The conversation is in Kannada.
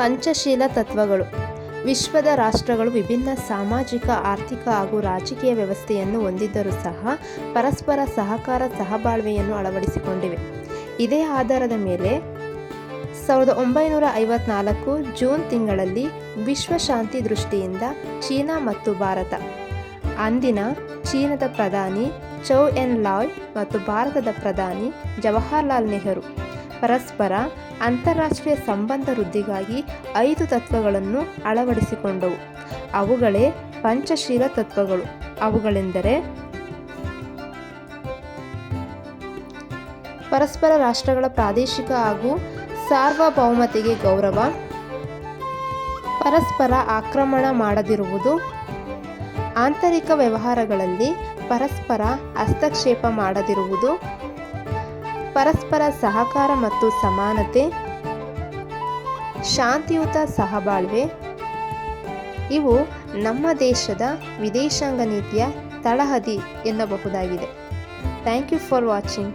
ಪಂಚಶೀಲ ತತ್ವಗಳು. ವಿಶ್ವದ ರಾಷ್ಟ್ರಗಳು ವಿಭಿನ್ನ ಸಾಮಾಜಿಕ, ಆರ್ಥಿಕ ಹಾಗೂ ರಾಜಕೀಯ ವ್ಯವಸ್ಥೆಯನ್ನು ಹೊಂದಿದ್ದರೂ ಸಹ ಪರಸ್ಪರ ಸಹಕಾರ, ಸಹಬಾಳ್ವೆಯನ್ನು ಅಳವಡಿಸಿಕೊಂಡಿವೆ. ಇದೇ ಆಧಾರದ ಮೇಲೆ ಸಾವಿರದ ಒಂಬೈನೂರ ಐವತ್ನಾಲ್ಕು ಜೂನ್ ತಿಂಗಳಲ್ಲಿ ವಿಶ್ವ ಶಾಂತಿ ದೃಷ್ಟಿಯಿಂದ ಚೀನಾ ಮತ್ತು ಭಾರತ. ಅಂದಿನ ಚೀನಾದ ಪ್ರಧಾನಿ ಚೌ ಎನ್ ಲಾಯ್ ಮತ್ತು ಭಾರತದ ಪ್ರಧಾನಿ ಜವಾಹರ್ಲಾಲ್ ನೆಹರು. ಪರಸ್ಪರ ಅಂತಾರಾಷ್ಟ್ರೀಯ ಸಂಬಂಧ ವೃದ್ಧಿಗಾಗಿ ಐದು ತತ್ವಗಳನ್ನು ಅಳವಡಿಸಿಕೊಂಡವು. ಅವುಗಳೇ ಪಂಚಶೀಲ ತತ್ವಗಳು. ಅವುಗಳೆಂದರೆ ಪರಸ್ಪರ ರಾಷ್ಟ್ರಗಳ ಪ್ರಾದೇಶಿಕ ಹಾಗೂ ಸಾರ್ವಭೌಮತೆಗೆ ಗೌರವ, ಪರಸ್ಪರ ಆಕ್ರಮಣ ಮಾಡದಿರುವುದು, ಆಂತರಿಕ ವ್ಯವಹಾರಗಳಲ್ಲಿ ಪರಸ್ಪರ ಹಸ್ತಕ್ಷೇಪ ಮಾಡದಿರುವುದು ಪರಸ್ಪರ ಸಹಕಾರ ಮತ್ತು ಸಮಾನತೆ, ಶಾಂತಿಯುತ ಸಹಬಾಳ್ವೆ. ಇವು ನಮ್ಮ ದೇಶದ ವಿದೇಶಾಂಗ ನೀತಿಯ ತಳಹದಿ ಎನ್ನಬಹುದಾಗಿದೆ. Thank you for watching.